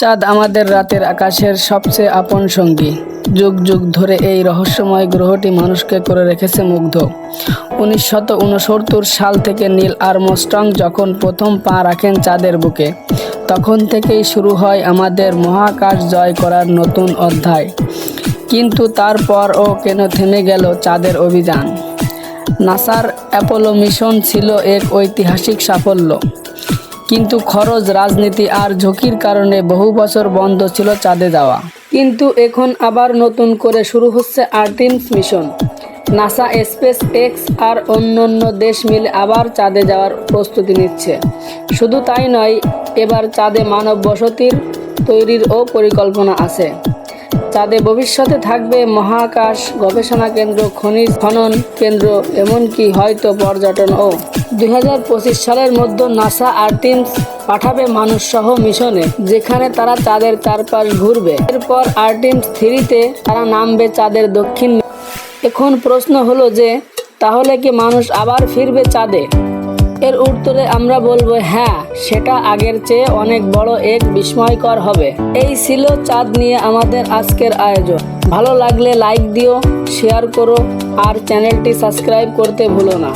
চাঁদ আমাদের রাতের আকাশের সবচেয়ে আপন সঙ্গী। যুগ যুগ ধরে এই রহস্যময় গ্রহটি মানুষকে করে রেখেছে মুগ্ধ। উনিশশত সাল থেকে নীল আর্মস্ট্রং যখন প্রথম পা রাখেন চাঁদের বুকে, তখন থেকেই শুরু হয় আমাদের মহাকাশ জয় করার নতুন অধ্যায়। কিন্তু তারপরও কেন থেমে গেল চাঁদের অভিযান? নাসার অ্যাপোলো মিশন ছিল এক ঐতিহাসিক সাফল্য। কিন্তু খরচ, রাজনীতি আর ঝুঁকির কারণে বহু বছর বন্ধ ছিল চাঁদে যাওয়া। কিন্তু এখন আবার নতুন করে শুরু হচ্ছে Artemis mission. NASA SpaceX আর অন্যান্য দেশ মিলে আবার চাঁদে যাওয়ার প্রস্তুতি নিচ্ছে। শুধু তাই নয়, এবার চাঁদে মানব বসতির তৈরিরও পরিকল্পনা আছে। চাঁদে ভবিষ্যতে থাকবে মহাকাশ গবেষণা কেন্দ্র, খনিজ খনন কেন্দ্র, এমনকি হয়তো পর্যটনও। দু হাজার পঁচিশ সালের মধ্যে নাসা আর্টিনস পাঠাবে মানুষ সহ মিশনে, যেখানে তারা চাঁদের চারপাশ ঘুরবে। এরপর আর্টিনস থ্রিতে তারা নামবে চাঁদের দক্ষিণ এখন প্রশ্ন হলো যে, তাহলে কি মানুষ আবার ফিরবে চাঁদে? এর উত্তরে আমরা বলব হ্যাঁ সেটা আগের চেয়ে অনেক বড় এক বিস্ময়কর হবে। এই ছিল চাঁদ নিয়ে আমাদের আজকের আয়োজন। ভালো লাগলে লাইক দিও, শেয়ার করো, আর চ্যানেলটি সাবস্ক্রাইব করতে ভুলো না।